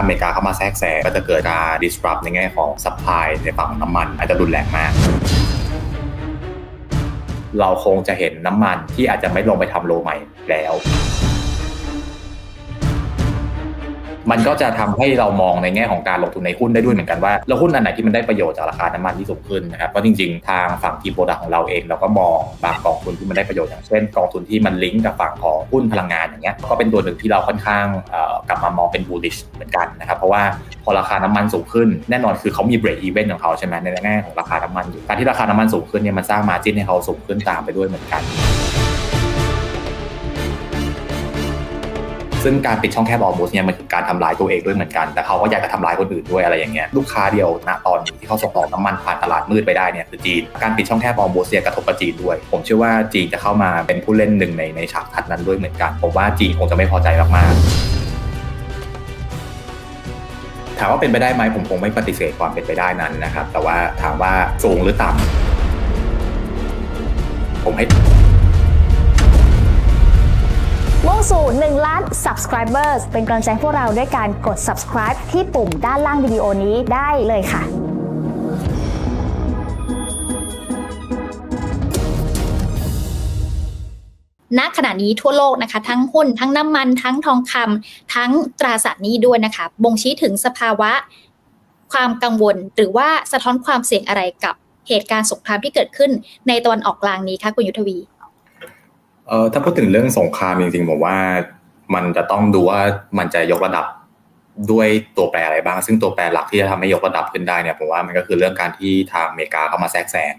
อเมริกาเข้ามาแทรกแซงก็จะเกิดการ disrupt ในแง่ของ supply ในฝั่งน้ำมัน อาจจะรุนแรงมาก เราคงจะเห็นน้ำมันที่อาจจะไม่ลงไปทำโลใหม่แล้ว มันก็จะทำให้เรามองในแง่ของการลงทุนในหุ้นได้ด้วยเหมือนกันว่าแล้วหุ้นอันไหนที่มันได้ประโยชน์จากราคาน้ำมันที่สูงขึ้นนะครับเพราะจริงๆ ทางฝั่งทีมโปรดักของเราเองเราก็มองบางกองทุนที่มันได้ประโยชน์อย่างเช่น กองทุนที่มันลิงก์กับฝั่งของหุ้นพลังงานอย่างเงี้ยก็เป็นตัวหนึ่งที่เราค่อนข้างกลับมามองเป็น bullish เหมือนกันนะครับเพราะว่าพอราคาน้ำมันสูงขึ้นแน่นอนคือเขามี break even ของเขาใช่ไหมในแง่ของราคาน้ำมันอยู่การที่ราคาน้ำมันสูงขึ้นเนี่ยมันสร้าง margin ให้เขาสูงขึ้นตามไปด้วยเหมือนกัน ซึ่งการปิดช่องแคบออมูสเนี่ยมันคือการทำลายตัวเองด้วยเหมือนกัน แต่เขาก็อยากจะทำลายคนอื่นด้วยอะไรอย่างเงี้ยลูกค้าเดียวณตอนนี้ที่เขาส่งออกน้ำมันผ่านตลาดมืดไปได้เนี่ยคือจีนการปิดช่องแคบออมูสเนี่ยกระทบกับจีนด้วย ผมเชื่อว่าจีนจะเข้ามาเป็นผู้เล่นหนึ่งในในฉากทัดนั้นด้วยเหมือนกันผมว่าจีนคงจะไม่พอใจมากๆถามว่าเป็นไปได้ไหมผมคงไม่ปฏิเสธความเป็นไปได้นั้นนะครับ แต่ว่าถามว่าสูงหรือต่ำผมให้ มุ่งสู่ 1 ล้าน subscribers เป็นกำลังใจพวกเราด้วยการกด subscribe ที่ปุ่มด้านล่างวิดีโอนี้ได้เลยค่ะณขณะนี้ทั่วโลกนะคะ ทั้งหุ้น ทั้งน้ำมัน ทั้งทองคำทั้งตราสารนี้ด้วยนะคะ บ่งชี้ถึงสภาวะความกังวล หรือว่าสะท้อนความเสี่ยงอะไรกับเหตุการณ์สงครามที่เกิดขึ้นในตะวันออกกลางนี้คะคุณยุทธวี เอ่อถ้าพูดถึงเรื่องสงครามจริงๆผมว่ามันจะต้องดูว่ามันจะยกระดับด้วยตัวแปรอะไรบ้าง ซึ่งตัวแปรหลักที่จะทำให้ยกระดับขึ้นได้เนี่ยผมว่ามันก็คือเรื่องการที่ทางอเมริกาเข้ามาแทรกแซง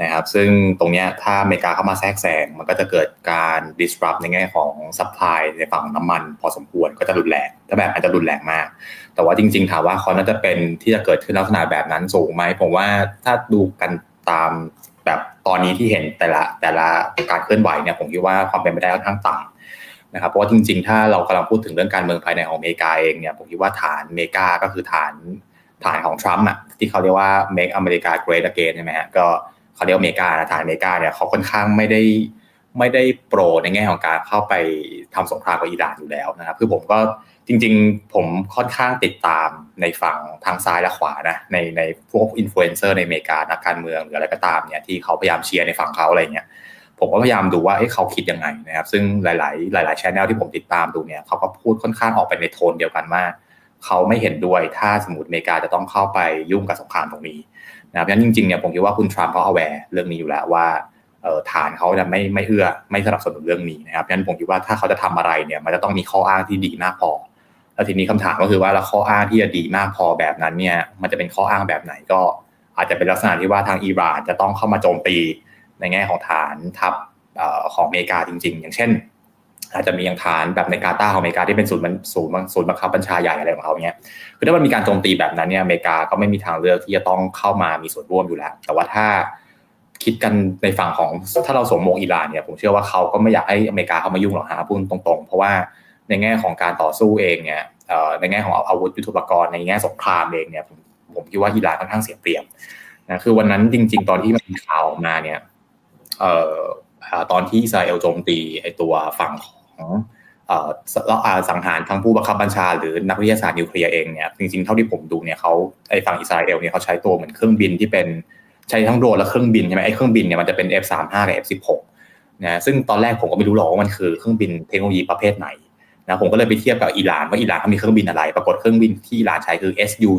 นะครับซึ่งตรงเนี้ยถ้าอเมริกาเข้ามาแทรกแซงมันก็จะเกิดการ disrupt ในแง่ของ supply ในฝั่งน้ำมัน พอสมควรก็จะรุนแรงถ้าแบบอาจจะรุนแรงมาก แต่ว่าจริง ๆ ถามว่าเขาน่าจะเป็นที่จะเกิดขึ้นลักษณะแบบนั้นสูงไหมผมว่าถ้าดูกันตามแบบ ตอนนี้ที่เห็นแต่ละแต่ละการเคลื่อนไหวเนี่ยผมคิดว่าความเป็นไปได้ค่อนข้างต่ำนะครับเพราะว่าจริง ๆ ถ้าเรากำลังพูดถึงเรื่องการเมืองภายในของอเมริกาเองเนี่ยผมคิดว่าฐานอเมริกาก็คือฐานฐานของทรัมป์อะที่เขาเรียกว่า make America great again ใช่ไหมฮะก็เขาเรียกอเมริกานะฐานอเมริกาเนี่ยเขาค่อนข้างไม่ได้ ไม่ได้โปรในแง่ของการเข้าไปทำสงครามกับอิหร่านอยู่แล้วนะครับคือผมก็จริง ๆ ผมค่อนข้างติดตามในฝั่งทางซ้ายและขวานะในในพวกอินฟลูเอนเซอร์ในอเมริกานักการเมืองหรืออะไรก็ตามเนี่ยที่เขาพยายามเชียร์ในฝั่งเขาอะไรเงี้ยผมก็พยายามดูว่าเอ๊ะเขาคิดยังไงนะครับ ซึ่งหลาย ๆ หลายๆชแนลที่ผมติดตามดูเนี่ยเขาก็พูดค่อนข้างออกไปในโทนเดียวกันว่าเขาไม่เห็นด้วยถ้าสมมติอเมริกาจะต้องเข้าไปยุ่งกับสงครามตรงนี้นะครับงั้นจริง ๆ เนี่ยผมคิดว่าคุณทรัมป์เขาเอาแวร์เรื่องนี้อยู่แล้วว่า ฐานเขาจะไม่ไม่เอื้อไม่สนับสนุนเรื่องนี้นะครับงั้นผมคิดว่าถ้าเขาจะทำอะไรเนี่ย มันจะต้องมีข้ออ้างที่ดีมากพอ แล้วทีนี้คำถามก็คือว่าแล้วข้ออ้างที่จะดีมากพอแบบนั้นเนี่ย มันจะเป็นข้ออ้างแบบไหนก็ อาจจะเป็นลักษณะที่ว่าทางอิหร่านจะต้องเข้ามาโจมตีในแง่ของฐานทัพของอเมริกาจริง ๆ อย่างเช่น อาจจะมีอย่างฐานแบบในกาตาร์ของอเมริกาที่เป็นศูนย์ศูนย์ศูนย์บังคับบัญชาใหญ่อะไรของเขาเนี่ยคือถ้ามันมีการโจมตีแบบนั้นเนี่ยอเมริกาก็ไม่มีทางเลือกที่จะต้องเข้ามามีส่วนร่วมอยู่แล้ว แต่ว่าถ้า คิดกันในฝั่งของถ้าเราสมมวกอิหร่านเนี่ยผมเชื่อว่าเขาก็ไม่อยากให้อเมริกาเข้ามายุ่งหรอกฮะพูดตรงๆ เพราะว่าในแง่ของการต่อสู้เองเนี่ยในแง่ของอาวุธยุทโธปกรณ์ในแง่สงครามเองเนี่ยผมผมคิดว่าอิหร่านค่อนข้างเสียเปรียบนะคือวันนั้นจริง ๆ ตอนที่มันมีข่าวออกมาเนี่ยเอ่อตอนที่อิสราเอลโจมตีไอตัวฝั่งของเอ่อสอ่าสังหารทั้งผู้บังคับบัญชาหรือนักวิทยาศาสตร์นิวเคลียร์เองเนี่ยจริงๆเท่าที่ผมดูเนี่ยเขาไอฝั่งอิสราเอลเนี่ยเขาใช้ตัวเหมือนเครื่องบินที่เป็น ใช้ทั้งโดรนและเครื่องบินใช่ไหมไอ้เครื่องบินเนี่ยมันจะเป็น F35 กับ F16 นะซึ่งตอนแรกผมก็ไม่รู้หรอกว่ามันคือเครื่องบินเทคโนโลยีประเภทไหนนะผมก็เลยไปเทียบกับอิหร่านว่าอิหร่านเขามีเครื่องบินอะไร ปรากฏเครื่องบินที่อิหร่านใช้คือ Su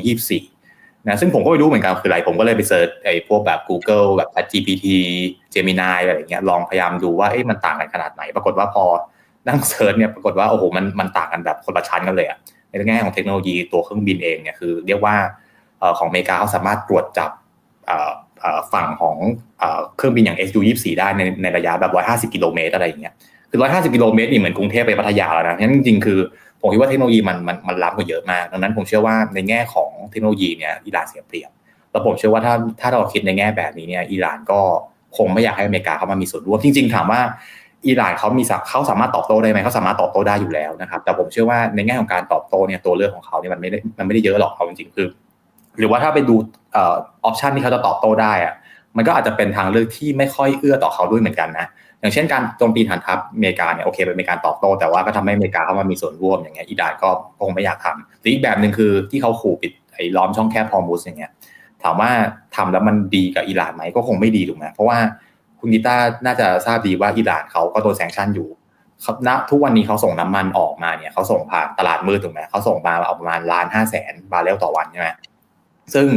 24 นะซึ่งผมก็ไม่รู้เหมือนกันคืออะไร ผมก็เลยไปเซิร์ชไอ้พวกแบบ Google แบบ GPT Gemini อะไรอย่างเงี้ยลองพยายามดูว่าเอ๊ะมันต่างกันขนาดไหน ปรากฏว่าพอนั่งเซิร์ชเนี่ยปรากฏว่าโอ้โหมันมันต่างกันแบบคนละชั้นกันเลยอะในแง่ของเทคโนโลยีตัวเครื่องบินเองเนี่ยคือเรียกว่าของอเมริกาเขาสามารถตรวจจับ ฝั่งของเครื่องบินอย่าง Su 24 ได้ในในระยะแบบ 150 กิโลเมตรอะไรอย่างเงี้ย คือ 150 กิโลเมตรนี่เหมือนกรุงเทพไปพัทยาแล้วนะงั้นจริงๆ คือผมคิดว่าเทคโนโลยีมันมันมันล้ำกว่าเยอะมาก ดังนั้นผมเชื่อว่าในแง่ของเทคโนโลยีเนี่ยอิหร่านเสียเปรียบ แล้วผมเชื่อว่าถ้าถ้าเราคิดในแง่แบบนี้เนี่ยอิหร่านก็คงไม่อยากให้อเมริกาเข้ามามีส่วนร่วม จริง ๆ ถามว่าอิหร่านเขามีเขาสามารถตอบโต้ได้ไหมเขาสามารถตอบโต้ได้อยู่แล้วนะครับ แต่ผมเชื่อว่าในแง่ของการตอบโต้เนี่ยตัวเลือกของเขาเนี่ยมันไม่ได้มันไม่ได้เยอะหรอกเอาจริงๆคือ หรือว่าถ้าไปดูออปชันที่เขาจะตอบโต้ได้อะมันก็อาจจะเป็นทางเลือกที่ไม่ค่อยเอื้อต่อเขาด้วยเหมือนกันนะอย่างเช่นการโจมตีฐานทัพอเมริกาเนี่ยโอเคเป็นการตอบโต้แต่ว่าก็ทำให้อเมริกาเข้ามามีส่วนร่วมอย่างเงี้ยอิหร่านก็คงไม่อยากทำหรืออีกแบบหนึ่งคือที่เขาขู่ปิดไอ้ล้อมช่องแคบฮอร์มุสอย่างเงี้ยถามว่าทำแล้วมันดีกับอิหร่านไหมก็คงไม่ดีถูกไหมเพราะว่าคุณกีตาน่าจะทราบดีว่าอิหร่านเขาก็โดนแซงชั่นอยู่ครับณทุกวันนี้เขาส่งน้ำมันออกมาเนี่ยเขาส่งผ่านตลาดมืดถูกไหมเขาส่งมาเอาประมาณล้านห้าแสนบาร์เรลต่อวันใช่ไหม ซึ่ง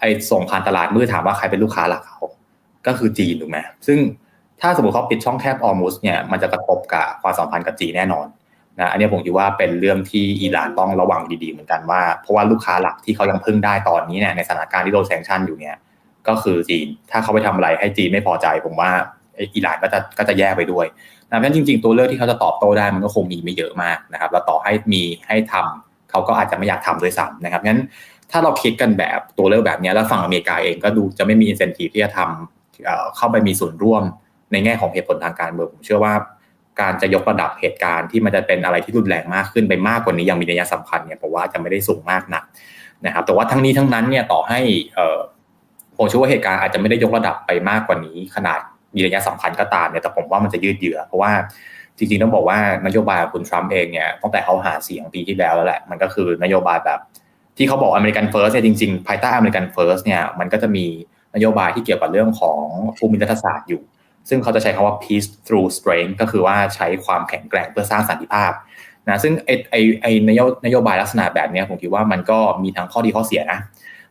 ไอ้ส่งผ่านตลาดมืดถามว่าใครเป็นลูกค้าหลักเขา ก็คือจีนถูกไหมซึ่งถ้าสมมติเขาปิดช่องแคบออมุสเนี่ยมันจะกระทบกับความสัมพันธ์กับจีนแน่นอนนะอันนี้ผมคิดว่าเป็นเรื่องที่อิหร่านต้องระวังดีๆเหมือนกันว่า เพราะว่าลูกค้าหลักที่เขายังพึ่งได้ตอนนี้เนี่ยในสถานการณ์ที่โดนแซงชั่นอยู่เนี่ยก็คือจีน ถ้าเขาไปทำอะไรให้จีนไม่พอใจ ผมว่าอิหร่านก็จะก็จะแย่ไปด้วยนะเพราะฉะนั้นจริง ๆ ตัวเลือกที่เขาจะตอบโต้ได้มันก็คงมีไม่เยอะมากนะครับแล้วต่อให้มีให้ทำเขาก็อาจจะไม่อยากทำด้วยซ้ำนะครับงั้น ถ้าเราคิดกันแบบตัวเลือกแบบนี้แล้วฝั่งอเมริกาเองก็ดูจะไม่มีอินเซนティブที่จะทำเข้าไปมีส่วนร่วมในแง่ของเหตุผลทางการเมืองผมเชื่อว่า การจะยกระดับเหตุการณ์ที่มันจะเป็นอะไรที่รุนแรงมากขึ้นไปมากกว่านี้ยังมีนัยสำคัญเนี่ยผมว่าจะไม่ได้สูงมากนักนะครับแต่ว่าทั้งนี้ทั้งนั้นเนี่ยต่อให้ผมเชื่อว่าเหตุการณ์อาจจะไม่ได้ยกระดับไปมากกว่านี้ ขนาดมีนัยสำคัญก็ตามเนี่ยแต่ผมว่ามันจะยืดเยื้อเพราะว่าจริงๆต้องบอกว่านโยบายของคุณทรัมป์เองเนี่ยตั้งแต่เขาหาเสียงปีที่แล้วแล้วแหละมันก็คือนโยบายแบบ ที่เขาบอกอเมริกันเฟิร์สเนี่ยจริงๆ ภายใต้อเมริกันเฟิร์สเนี่ยมันก็จะมีนโยบายที่เกี่ยวกับเรื่องของภูมิรัฐศาสตร์อยู่ ซึ่งเขาจะใช้คำว่า peace through strength ก็คือว่าใช้ความแข็งแกร่งเพื่อสร้างสันติภาพนะซึ่งไอไอไอนโยนโยบายลักษณะแบบนี้ผมคิดว่ามันก็มีทั้งข้อดีข้อเสียนะ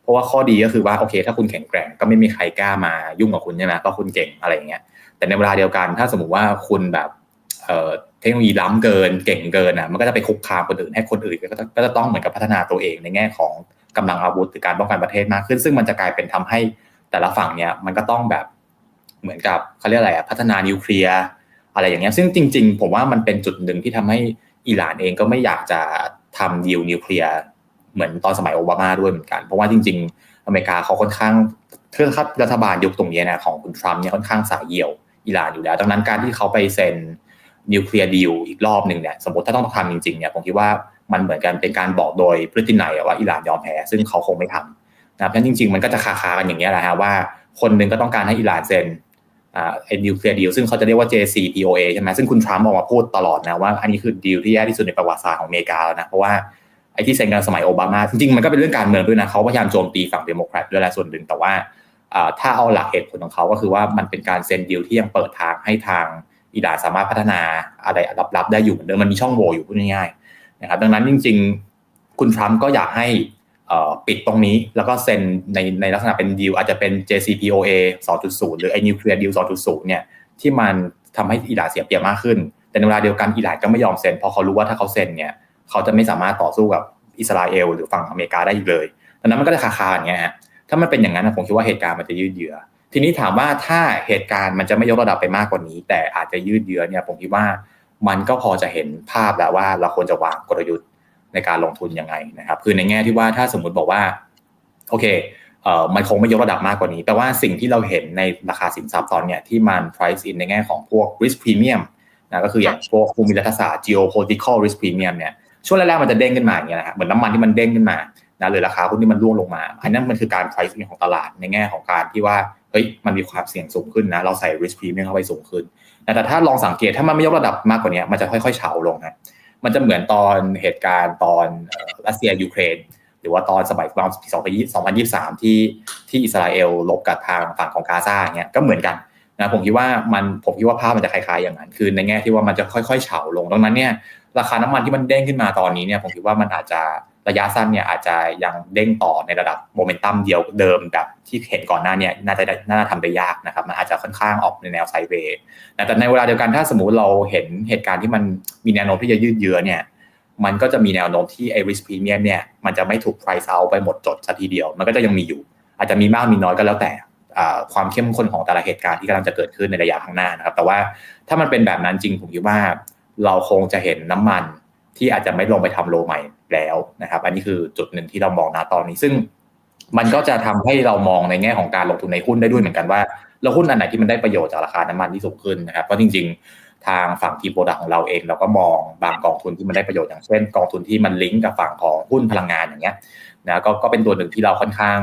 เพราะว่าข้อดีก็คือว่าโอเค ถ้าคุณแข็งแกร่งก็ไม่มีใครกล้ามายุ่งกับคุณใช่ไหมก็คุณเก่งอะไรอย่างเงี้ยแต่ในเวลาเดียวกันถ้าสมมติว่าคุณแบบ เทคโนโลยีล้ำเกินเก่งเกินอะมันก็จะไปคุกคามคนอื่นให้คนอื่นก็จะต้องเหมือนกับพัฒนาตัวเองในแง่ของกำลังอาวุธหรือการป้องกันประเทศมากขึ้น ซึ่งมันจะกลายเป็นทำให้แต่ละฝั่งเนี่ยมันก็ต้องแบบเหมือนกับเขาเรียกอะไรอะพัฒนานิวเคลียร์อะไรอย่างเงี้ยซึ่งจริง ๆ ผมว่ามันเป็นจุดหนึ่งที่ทำให้อิหร่านเองก็ไม่อยากจะทำดีลนิวเคลียร์เหมือนตอนสมัยโอบามาด้วยเหมือนกัน เพราะว่าจริง ๆ อเมริกาเขาค่อนข้างเทือคัดรัฐบาลยุคตรงนี้นะของคุณทรัมป์เนี่ยค่อนข้างสายเหี่ยวอิหร่านอยู่แล้ว ดังนั้นการที่เขาไปเซ็น นิวเคลียร์ดีลอีกรอบหนึ่งเนี่ยสมมติถ้าต้องทำจริงๆเนี่ยผมคิดว่ามันเหมือนกันเป็นการบอกโดยพฤตินัยว่าอิหร่านยอมแพ้ซึ่งเขาคงไม่ทำนะครับเพราะจริง ๆ มันก็จะคาๆกันอย่างนี้แหละฮะว่าคนหนึ่งก็ต้องการให้อิหร่านเซ็นอ่าไอ้นิวเคลียร์ดีลซึ่งเขาจะเรียกว่า JCPOA ใช่ไหมซึ่งคุณทรัมป์ออกมาพูดตลอดนะว่าอันนี้คือดีลที่แย่ที่สุดในประวัติศาสตร์ของอเมริกาแล้วนะเพราะว่าไอ้ที่เซ็นกันสมัยโอบามาจริงๆมันก็เป็นเรื่องการเมืองด้วยนะเขาพยายามโจมตีฝั่งเดโมแครตด้วยแหละส่วนหนึ่งแต่ว่าถ้าเอาหลักเหตุผลของเขาก็คือว่ามันเป็นการเซ็นดีลที่ยังเปิดทางให้ทาง อิหร่านสามารถพัฒนาอะไรลับๆได้อยู่เหมือนเดิมมันมีช่องโหว่อยู่พูดง่ายๆนะครับดังนั้นจริง ๆ คุณทรัมป์ก็อยากให้ปิดตรงนี้แล้วก็เซ็นในในลักษณะเป็นดีลอาจจะเป็น JCPOA 2.0 หรือไอ้นิวเคลียร์ดีล2.0 เนี่ยที่มันทำให้อิหร่านเสียเปรียบมากขึ้น แต่ในเวลาเดียวกันอิหร่านก็ไม่ยอมเซ็นเพราะเขารู้ว่าถ้าเขาเซ็นเนี่ยเขาจะไม่สามารถต่อสู้กับอิสราเอลหรือฝั่งอเมริกาได้อีกเลยดังนั้นมันก็จะคาคาอย่างเงี้ยฮะถ้ามันเป็นอย่างนั้นผมคิดว่าเหตุการณ์มันจะยืดเยื้อ ทีนี้ถามว่าถ้าเหตุการณ์มันจะไม่ยกระดับไปมากกว่านี้ แต่อาจจะยืดเยื้อเนี่ยผมคิดว่ามันก็พอจะเห็นภาพแล้วว่าเราควรจะวางกลยุทธ์ในการลงทุนยังไงนะครับ คือในแง่ที่ว่าถ้าสมมุติบอกว่าโอเคเอ่อมันคงไม่ยกระดับมากกว่านี้ แต่ว่าสิ่งที่เราเห็นในราคาสินทรัพย์ตอนเนี้ยที่มัน price in ในแง่ของพวก risk premium นะก็คืออย่างพวกภูมิรัฐศาสตร์ geopolitical risk premium เนี่ยช่วงแรกๆมันจะเด้งขึ้นมาอย่างเงี้ยนะฮะเหมือนน้ำมันที่มันเด้งขึ้นมานะหรือราคาหุ้นที่มันร่วงลงมา อันนั้นมันคือการ price in ของตลาดในแง่ของการที่ว่า เฮ้ยมันมีความเสี่ยงสูงขึ้นนะ เราใส่ risk premium เข้าไปสูงขึ้น แต่ถ้าลองสังเกตถ้ามันไม่ยกระดับมากกว่านี้มันจะค่อยๆเฉาลงนะมันจะเหมือนตอนเหตุการณ์ตอนรัสเซียยูเครนหรือว่าตอนสมัยประมาณปี2023 ที่ที่อิสราเอลลบกับทางฝั่งของกาซาเงี้ยก็เหมือนกันนะผมคิดว่ามันผมคิดว่าภาพมันจะคล้ายๆอย่างนั้น คือในแง่ที่ว่ามันจะค่อยๆเฉาลงดังนั้นเนี่ยราคาน้ำมันที่มันเด้งขึ้นมาตอนนี้เนี่ยผมคิดว่ามันอาจจะ ระยะสั้นเนี่ยอาจจะยังเด้งต่อในระดับโมเมนตัมเดียวเดิมแบบที่เห็นก่อนหน้าเนี่ยน่าจะน่าจะทำได้ยากนะครับ มันอาจจะค่อนข้างออกในแนวไซเวย์แต่ในเวลาเดียวกันถ้าสมมติเราเห็นเหตุการณ์ที่มันมีแนวโน้มที่จะยืดเยื้อเนี่ยมันก็จะมีแนวโน้มที่ไอ้ risk premium เนี่ยมันจะไม่ถูก price out ไปหมดจดซะทีเดียว มันก็จะยังมีอยู่ อาจจะมีมากมีน้อยก็แล้วแต่ความเข้มข้นของแต่ละเหตุการณ์ที่กำลังจะเกิดขึ้นในระยะข้างหน้านะครับ แต่ว่าถ้ามันเป็นแบบนั้นจริงผมคิดว่า เราคงจะเห็นน้ำมันที่อาจจะไม่ลงไปทำโลใหม่ แล้วนะครับ อันนี้คือจุดหนึ่งที่เรามองนะตอนนี้ ซึ่งมันก็จะทำให้เรามองในแง่ของการลงทุนในหุ้นได้ด้วยเหมือนกันว่าแล้วหุ้นอันไหนที่มันได้ประโยชน์จากราคาน้ำมันที่สูงขึ้นนะครับเพราะจริง ๆ ทางฝั่งทีมโปรดักของเราเองเราก็มองบางกองทุนที่มันได้ประโยชน์อย่างเช่น กองทุนที่มันลิงก์กับฝั่งของหุ้นพลังงานอย่างเงี้ยนะก็ก็เป็นตัวหนึ่งที่เราค่อนข้าง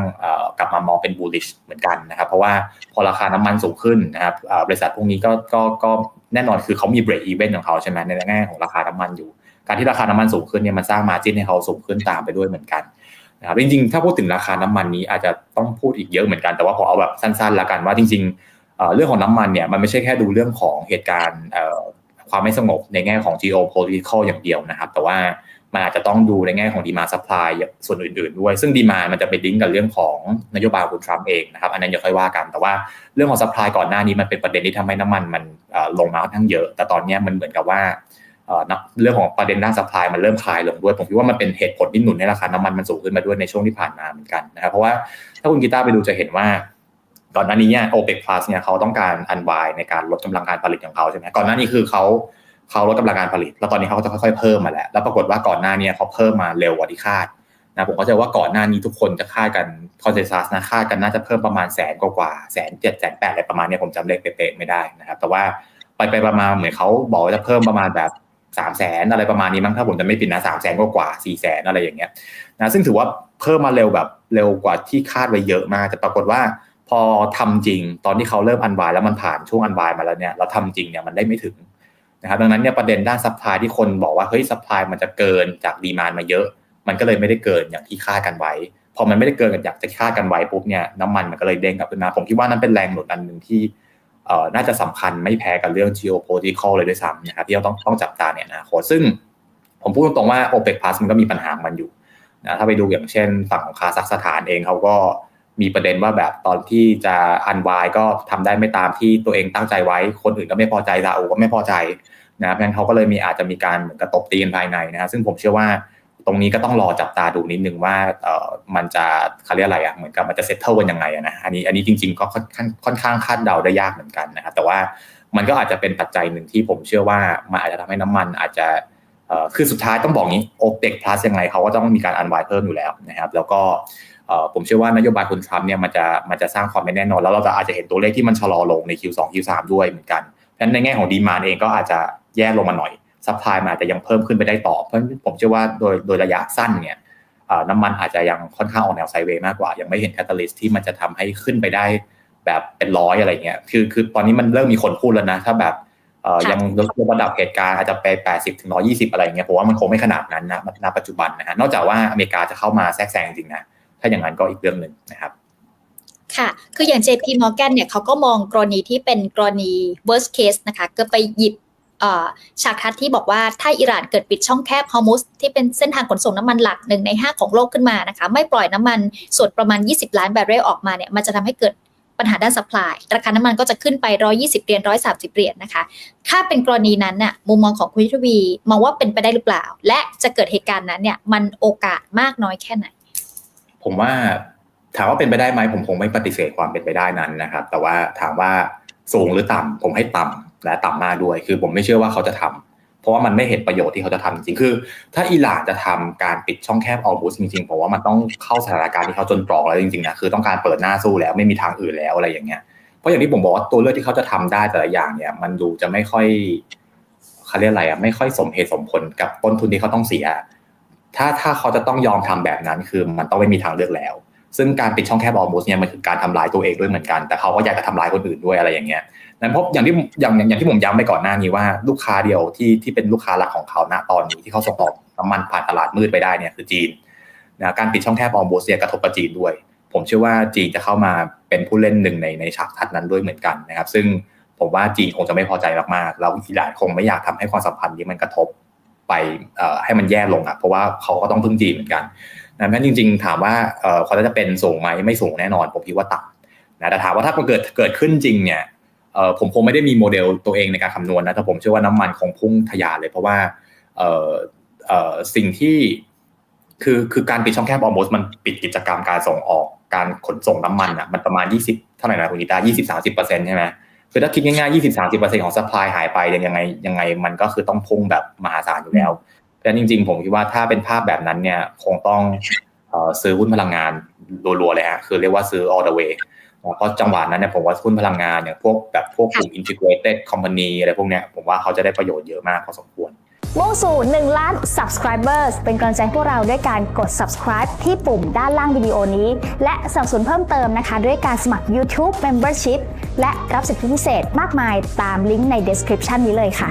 กลับมามองเป็น bullish เหมือนกันนะครับ เพราะว่าพอราคาน้ำมันสูงขึ้นนะครับบริษัทพวกนี้ก็ก็ก็แน่นอนคือเขามี break even ของเขาใช่ไหมในแง่ของราคาน้ำมันอยู่ การที่ราคาน้ำมันสูงขึ้นเนี่ยมันสร้างมาจิ้นให้เขาสูงขึ้นตามไปด้วยเหมือนกันนะครับจริงๆ ถ้าพูดถึงราคาน้ำมันนี้อาจจะต้องพูดอีกเยอะเหมือนกันแต่ว่าขอเอาแบบสั้นๆแล้วกันว่าจริงๆเรื่องของน้ำมันเนี่ยมันไม่ใช่แค่ดูเรื่องของเหตุการณ์ความไม่สงบในแง่ของ geopolitical อย่างเดียวนะครับ แต่ว่ามันอาจจะต้องดูในแง่ของ demand supply ส่วนอื่นๆ ด้วย ซึ่ง demand มันจะไปลิงกับเรื่องของนโยบายคุณทรัมป์เองนะครับ อันนั้นเดี๋ยวค่อยว่ากัน แต่ว่าเรื่องของ supply ก่อนหน้านี้มันเป็นประเด็นที่ทำให้น้ำมันมันลงมาค่อนข้างเยอะ แต่ตอนนี้มันเหมือนกับว่า เรื่องของประเด็นด้าน supply มันเริ่มคลายลงด้วยผมคิดว่ามันเป็นเหตุผลที่หนุนให้ราคาน้ำมันมันสูงขึ้นมาด้วยในช่วงที่ผ่านมาเหมือนกันนะครับเพราะว่าถ้าคุณกีตาร์ไปดูจะเห็นว่าก่อนหน้านี้เนี่ย OPEC Plus เนี่ยเขาต้องการอันวายในการลดกำลังการผลิตของเขาใช่ไหมก่อนหน้านี้คือเขาเขาลดกำลังการผลิต แล้วตอนนี้เขาก็จะค่อยๆเพิ่มมาแล้ว แล้วปรากฏว่าก่อนหน้านี้เขาเพิ่มมาเร็วกว่าที่คาดนะผมก็จะว่าก่อนหน้านี้ทุกคนจะคาดกันคอนเซนแซสนะคาดกันน่าจะเพิ่มประมาณแสนกว่าแสนเจ็ดแสนแปดอะไรประมาณนี้ผมจำเลขเป๊ะๆไม่ได้นะครับแต่ว่าไปไปประมาณเหมือนเขาบอกว่าจะเพิ่มประมาณแบบ สามแสนอะไรประมาณนี้มั้งถ้าผมจะไม่ผิดนะสามแสนกว่าสี่แสนอะไรอย่างเงี้ยนะซึ่งถือว่าเพิ่มมาเร็วแบบเร็วกว่าที่คาดไว้เยอะมากแต่ปรากฏว่าพอทำจริงตอนที่เขาเริ่มอันวายแล้วมันผ่านช่วงอันวายมาแล้วเนี่ยเราทำจริงเนี่ยมันได้ไม่ถึงนะครับดังนั้นเนี่ยประเด็นด้านซัพพลายที่คนบอกว่าเฮ้ยซัพพลายมันจะเกินจากดีมานมาเยอะ มันก็เลยไม่ได้เกินอย่างที่คาดกันไว้พอมันไม่ได้เกินกันอย่างที่คาดกันไว้ปุ๊บเนี่ยน้ำมันมันก็เลยเด้งกลับขึ้นมาผมคิดว่านั้นเป็นแรงหนุนอันหนึ่งที่ น่าจะสำคัญไม่แพ้กับเรื่อง geopolitical เลยด้วยซ้ำนะครับที่เราต้องต้องจับตาเนี่ยนะโคซึ่งผมพูดตรงๆว่า OPEC Plus มันก็มีปัญหามันอยู่นะถ้าไปดูอย่างเช่น ฝั่งของคาซัคสถานเองเขาก็มีประเด็นว่าแบบตอนที่จะอันวายก็ทำได้ไม่ตามที่ตัวเองตั้งใจไว้ คนอื่นก็ไม่พอใจซาอุก็ไม่พอใจนะเพราะฉะนั้นเขาก็เลยมีอาจจะมีการเหมือนกระตบตีกันภายในนะซึ่งผมเชื่อว่า ตรงนี้ก็ต้องรอจับตาดูนิดนึงว่าเออมันจะเขาเรียกอะไรอะเหมือนกับมันจะเซตเทิลกันยังไงนะอันนี้อันนี้จริงๆก็ค่อนค่อนข้างคาดเดาได้ยากเหมือนกันนะครับแต่ว่ามันก็อาจจะเป็นปัจจัยหนึ่งที่ผมเชื่อว่ามันอาจจะทำให้น้ำมันอาจจะเออคือสุดท้ายต้องบอกงี้ OPEC plus ยังไงเขาก็ต้องมีการอันวายเพิ่มอยู่แล้วนะครับ แล้วก็ผมเชื่อว่านโยบายคุณทรัมป์เนี่ยมันจะมันจะสร้างความไม่แน่นอน แล้วเราจะอาจจะเห็นตัวเลขที่มันชะลอลงใน Q2 Q3 ด้วยเหมือนกันเพราะฉะนั้นในแง่ของดีมานเองก็อาจจะแย่ลงมาหน่อย ซัพพลายมันอาจจะยังเพิ่มขึ้นไปได้ต่อ เพราะผมเชื่อว่าโดยโดยระยะสั้นเนี่ยน้ำมันอาจจะยังค่อนข้างออกแนวไซเวย์มากกว่า ยังไม่เห็นแคตตาลิสที่มันจะทำให้ขึ้นไปได้แบบเป็นร้อยอะไรเงี้ยคือคือตอนนี้มันเริ่มมีคนพูดแล้วนะ ถ้าแบบยังยกระดับเหตุการณ์อาจจะไป 80ถึง120 อะไรเงี้ยผมว่ามันคงไม่ขนาดนั้นนะณปัจจุบันนะฮะนอกจากว่าอเมริกาจะเข้ามาแทรกแซงจริงนะถ้าอย่างนั้นก็อีกเรื่องหนึ่งนะครับค่ะ คืออย่าง JP Morgan เนี่ยเขาก็มองกรณีที่เป็นกรณี worst case นะคะ ก็ไปหยิบ ฉากทัดที่บอกว่าถ้าอิหร่านเกิดปิดช่องแคบฮอร์มุสที่เป็นเส้นทางขนส่งน้ำมันหลักหนึ่งใน 5 ของโลกขึ้นมานะคะไม่ปล่อยน้ำมันส่วนประมาณ 20 ล้านแบเรลออกมาเนี่ยมันจะทำให้เกิดปัญหาด้านสป라이ราคาน้ำมันก็จะขึ้นไป 120 เหรียญ 130 เหรียญนะคะ ถ้าเป็นกรณีนั้นน่ะมุมมองของคุณทวีมองว่าเป็นไปได้หรือเปล่า และจะเกิดเหตุการณ์นั้นเนี่ยมันโอกาสมากน้อยแค่ไหน ผมว่าถามว่าเป็นไปได้ไหมผมคงไม่ปฏิเสธความเป็นไปได้นั้นนะครับ แต่ว่าถามว่าสูงหรือต่ำผมให้ต่ำ และต่ำมากด้วย คือผมไม่เชื่อว่าเขาจะทำเพราะว่ามันไม่เห็นประโยชน์ที่เขาจะทำจริงคือ ถ้าอิหร่านจะทำการปิดช่องแคบออบุสจริงๆผมว่ามันต้องเข้าสถานการณ์ที่เขาจนตรอกแล้วจริงๆนะคือต้องการเปิดหน้าสู้แล้วไม่มีทางอื่นแล้วอะไรอย่างเงี้ยเพราะอย่างที่ผมบอกว่าตัวเลือกที่เขาจะทำได้แต่ละอย่างเนี่ยมันดูจะไม่ค่อยเขาเรียกอะไรอะไม่ค่อยสมเหตุสมผลกับต้นทุนที่เขาต้องเสีย ถ้าถ้าเขาจะต้องยอมทำแบบนั้นคือมันต้องไม่มีทางเลือกแล้ว ซึ่งการปิดช่องแคบออบุสเนี่ยมันคือการทำลายตัวเองด้วยเหมือนกัน แต่เขาก็อยากจะทำลายคนอื่นด้วยอะไรอย่างเงี้ยนั้นเพราะอย่างที่อย่างอย่างที่ผมย้ำไปก่อนหน้านี้ว่าลูกค้าเดียวที่ที่เป็นลูกค้าหลักของเขาณตอนนี้ที่เขาส่งออกน้ำมันผ่านตลาดมืดไปได้เนี่ยคือจีนนะการปิดช่องแคบออมโบเซียกระทบกับจีนด้วย ผมเชื่อว่าจีนจะเข้ามาเป็นผู้เล่นหนึ่งในในฉากทัดนั้นด้วยเหมือนกันนะครับ ซึ่งผมว่าจีนคงจะไม่พอใจมากๆแล้วอิหร่านคงไม่อยากทำให้ความสัมพันธ์นี้มันกระทบไปให้มันแย่ลงอะเพราะว่าเขาก็ต้องพึ่งจีนเหมือนกัน ดังนั้นจริง ๆ ถามว่าเขาจะเป็นสูงไหมไม่สูงแน่นอนผมคิดว่าต่ำนะแต่ถามว่าถ้ามันเกิดเกิดขึ้นจริงเนี่ยเออผมคงไม่ได้มีโมเดลตัวเองในการคำนวณนะแต่ผมเชื่อว่าน้ำมันคงพุ่งทะยานเลย เพราะว่าเออเออสิ่งที่คือคือการปิดช่องแคบออมโมสมันปิดกิจกรรมการส่งออกการขนส่งน้ำมันอะมันประมาณ 20 เท่าไหร่นะคุณนิตา20 30เปอร์เซ็นต์ใช่ไหมคือถ้าคิดง่ายๆ20 30เปอร์เซ็นต์ของซัพพลายหายไปยังไงยังไงมันก็คือต้องพุ่งแบบมหาศาลอยู่แล้ว แต่จริง ๆ ผมคิดว่าถ้าเป็นภาพแบบนั้นเนี่ยคงต้องซื้อหุ้นพลังงานรัวๆเลยฮะคือเรียกว่าซื้อ all the way เพราะจังหวะนั้นเนี่ยผมว่าหุ้นพลังงานเนี่ยพวกแบบพวกกลุ่ม integrated company อะไรพวกเนี้ยผมว่าเขาจะได้ประโยชน์เยอะมากพอสมควรมุ่งสู่1ล้าน subscribers เป็นกำลังใจพวกเราด้วยการกด subscribe ที่ปุ่มด้านล่างวิดีโอนี้ และสนับสนุนเพิ่มเติมนะคะ ด้วยการสมัคร YouTube Membership และรับสิทธิพิเศษมากมายตามลิงก์ใน description นี้เลยค่ะ